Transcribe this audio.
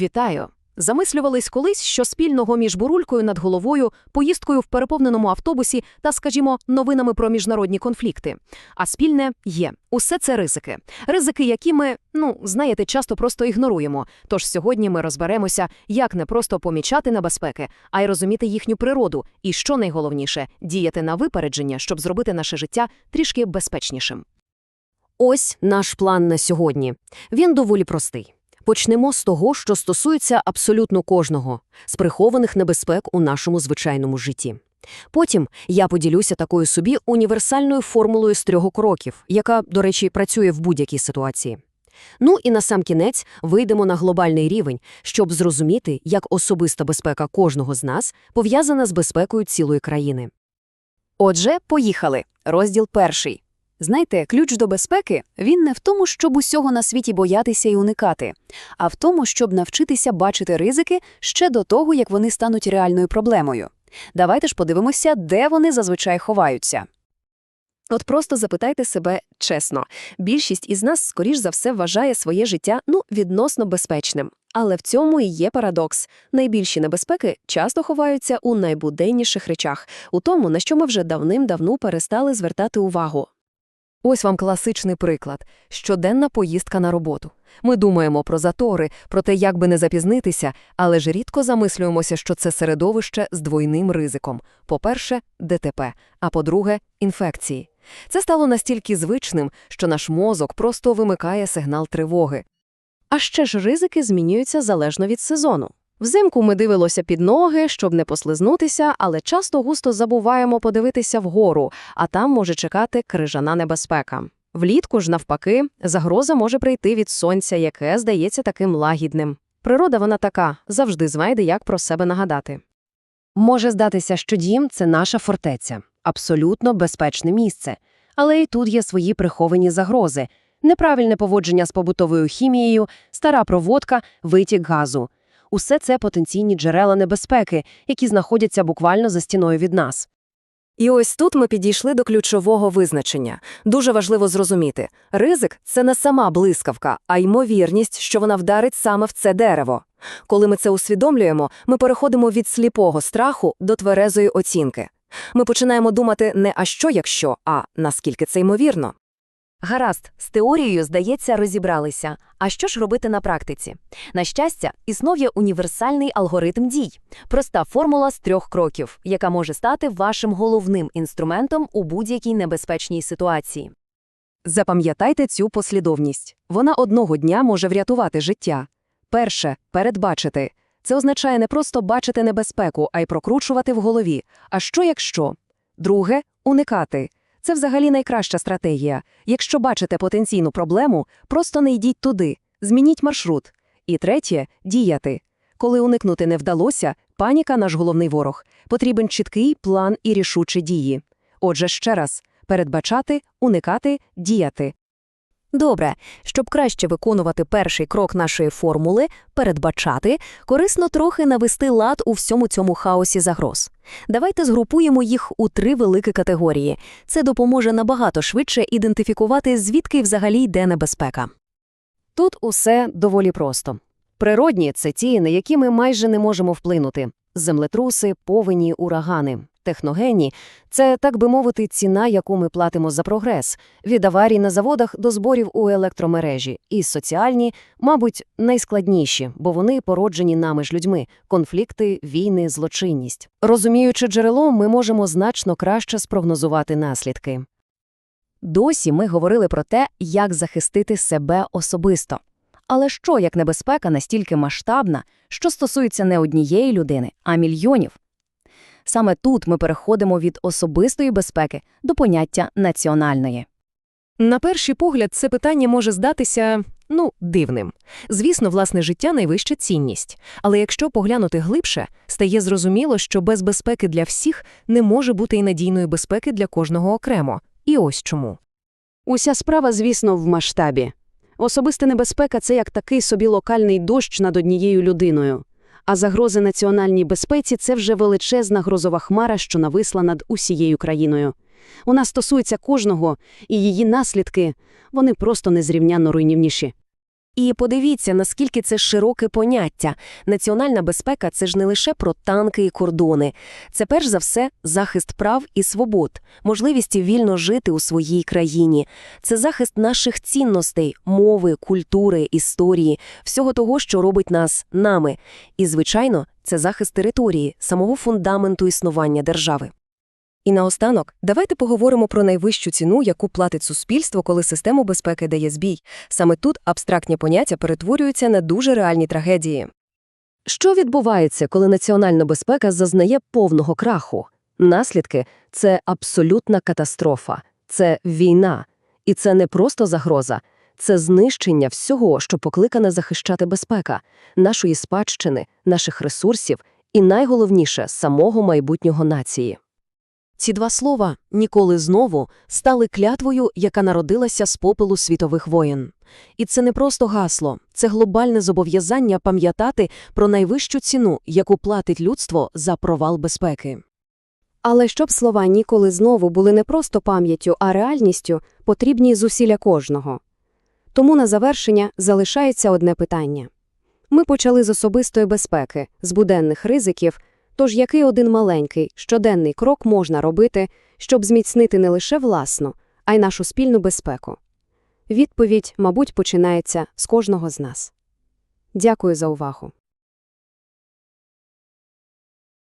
Вітаю! Замислювались колись, що спільного між бурулькою над головою, поїздкою в переповненому автобусі та, скажімо, новинами про міжнародні конфлікти. А спільне є. Усе це ризики. Ризики, які ми, ну, знаєте, часто просто ігноруємо. Тож сьогодні ми розберемося, як не просто помічати небезпеки, а й розуміти їхню природу і, що найголовніше, діяти на випередження, щоб зробити наше життя трішки безпечнішим. Ось наш план на сьогодні. Він доволі простий. Почнемо з того, що стосується абсолютно кожного з прихованих небезпек у нашому звичайному житті. Потім я поділюся такою собі універсальною формулою з трьох кроків, яка, до речі, працює в будь-якій ситуації. Ну і на сам кінець вийдемо на глобальний рівень, щоб зрозуміти, як особиста безпека кожного з нас пов'язана з безпекою цілої країни. Отже, поїхали. Розділ перший. Знаєте, ключ до безпеки він не в тому, щоб усього на світі боятися і уникати, а в тому, щоб навчитися бачити ризики ще до того, як вони стануть реальною проблемою. Давайте ж подивимося, де вони зазвичай ховаються. От просто запитайте себе чесно. Більшість із нас, скоріш за все, вважає своє життя ну, відносно безпечним. Але в цьому і є парадокс. Найбільші небезпеки часто ховаються у найбуденніших речах, у тому, на що ми вже давним-давно перестали звертати увагу. Ось вам класичний приклад – щоденна поїздка на роботу. Ми думаємо про затори, про те, як би не запізнитися, але ж рідко замислюємося, що це середовище з двойним ризиком. По-перше, ДТП, а по-друге, інфекції. Це стало настільки звичним, що наш мозок просто вимикає сигнал тривоги. А ще ж ризики змінюються залежно від сезону. Взимку ми дивилося під ноги, щоб не послизнутися, але часто густо забуваємо подивитися вгору, а там може чекати крижана небезпека. Влітку ж, навпаки, загроза може прийти від сонця, яке здається таким лагідним. Природа вона така, завжди знайде, як про себе нагадати. Може здатися, що дім це наша фортеця, абсолютно безпечне місце. Але і тут є свої приховані загрози: неправильне поводження з побутовою хімією, стара проводка, витік газу. Усе це потенційні джерела небезпеки, які знаходяться буквально за стіною від нас. І ось тут ми підійшли до ключового визначення. Дуже важливо зрозуміти. Ризик – це не сама блискавка, а ймовірність, що вона вдарить саме в це дерево. Коли ми це усвідомлюємо, ми переходимо від сліпого страху до тверезої оцінки. Ми починаємо думати не «а що якщо», а наскільки це ймовірно. Гаразд, з теорією, здається, розібралися. А що ж робити на практиці? На щастя, існує універсальний алгоритм дій, проста формула з трьох кроків, яка може стати вашим головним інструментом у будь-якій небезпечній ситуації. Запам'ятайте цю послідовність. Вона одного дня може врятувати життя. Перше передбачити. Це означає не просто бачити небезпеку, а й прокручувати в голові. А що якщо? Друге уникати. Це взагалі найкраща стратегія. Якщо бачите потенційну проблему, просто не йдіть туди, змініть маршрут. І третє діяти. Коли уникнути не вдалося, паніка наш головний ворог. Потрібен чіткий план і рішучі дії. Отже, ще раз передбачати, уникати, діяти. Добре, щоб краще виконувати перший крок нашої формули передбачати, корисно трохи навести лад у всьому цьому хаосі загроз. Давайте згрупуємо їх у три великі категорії. Це допоможе набагато швидше ідентифікувати, звідки взагалі йде небезпека. Тут усе доволі просто. Природні це ті, на які ми майже не можемо вплинути: землетруси, повені, урагани. Техногенні це, так би мовити, ціна, яку ми платимо за прогрес, від аварій на заводах до зборів у електромережі, і соціальні, мабуть, найскладніші, бо вони породжені нами ж людьми конфлікти, війни, злочинність. Розуміючи джерело, ми можемо значно краще спрогнозувати наслідки. Досі ми говорили про те, як захистити себе особисто. Але що як небезпека настільки масштабна, що стосується не однієї людини, а мільйонів? Саме тут ми переходимо від особистої безпеки до поняття національної. На перший погляд, це питання може здатися ну, дивним. Звісно, власне життя найвища цінність. Але якщо поглянути глибше, стає зрозуміло, що без безпеки для всіх не може бути і надійної безпеки для кожного окремо. І ось чому. Уся справа, звісно, в масштабі. Особиста небезпека це як такий собі локальний дощ над однією людиною. А загрози національній безпеці це вже величезна грозова хмара, що нависла над усією країною. Вона стосується кожного, і її наслідки вони просто незрівнянно руйнівніші. І подивіться, наскільки це широке поняття. Національна безпека – це ж не лише про танки і кордони. Це перш за все захист прав і свобод, можливість вільно жити у своїй країні. Це захист наших цінностей, мови, культури, історії, всього того, що робить нас нами. І, звичайно, це захист території, самого фундаменту існування держави. І наостанок, давайте поговоримо про найвищу ціну, яку платить суспільство, коли систему безпеки дає збій. Саме тут абстрактні поняття перетворюються на дуже реальні трагедії. Що відбувається, коли національна безпека зазнає повного краху? Наслідки – це абсолютна катастрофа, це війна. І це не просто загроза, це знищення всього, що покликане захищати безпека, нашої спадщини, наших ресурсів і, найголовніше, самого майбутнього нації. Ці два слова «ніколи знову» стали клятвою, яка народилася з попелу світових воєн. І це не просто гасло, це глобальне зобов'язання пам'ятати про найвищу ціну, яку платить людство за провал безпеки. Але щоб слова ніколи знову були не просто пам'яттю, а реальністю, потрібні зусилля кожного. Тому на завершення залишається одне питання. Ми почали з особистої безпеки, з буденних ризиків, тож який один маленький, щоденний крок можна робити, щоб зміцнити не лише власну, а й нашу спільну безпеку? Відповідь, мабуть, починається з кожного з нас. Дякую за увагу.